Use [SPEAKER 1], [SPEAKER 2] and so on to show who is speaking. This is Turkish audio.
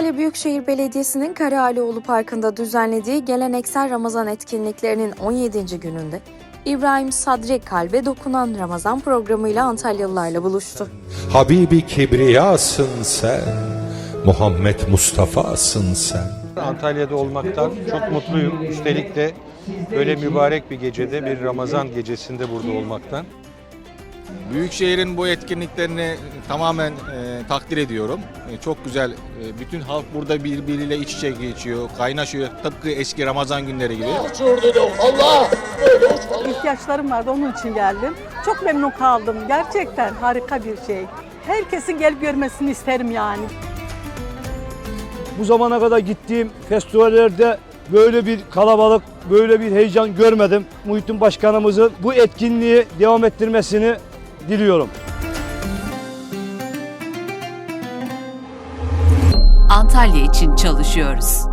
[SPEAKER 1] Antalya Büyükşehir Belediyesi'nin Karahalioğlu Parkı'nda düzenlediği geleneksel Ramazan etkinliklerinin 17. gününde İbrahim Sadri Kalbe Dokunan Ramazan programıyla Antalyalılarla buluştu.
[SPEAKER 2] Habibi Kibriyasın sen, Muhammed Mustafa'sın sen.
[SPEAKER 3] Antalya'da olmaktan çok mutluyum. Üstelik de böyle mübarek bir gecede, bir Ramazan gecesinde burada olmaktan.
[SPEAKER 4] Büyükşehir'in bu etkinliklerini tamamen e, takdir ediyorum. E, çok güzel. E, bütün halk burada birbiriyle iç içe geçiyor, kaynaşıyor. Tıpkı eski Ramazan günleri gibi.
[SPEAKER 5] İhtiyaçlarım vardı onun için geldim. Çok memnun kaldım. Gerçekten harika bir şey. Herkesin gelip görmesini isterim yani.
[SPEAKER 6] Bu zamana kadar gittiğim festivallerde böyle bir kalabalık, böyle bir heyecan görmedim. Muhittin Başkanımızın bu etkinliği devam ettirmesini diliyorum.
[SPEAKER 7] Antalya için çalışıyoruz.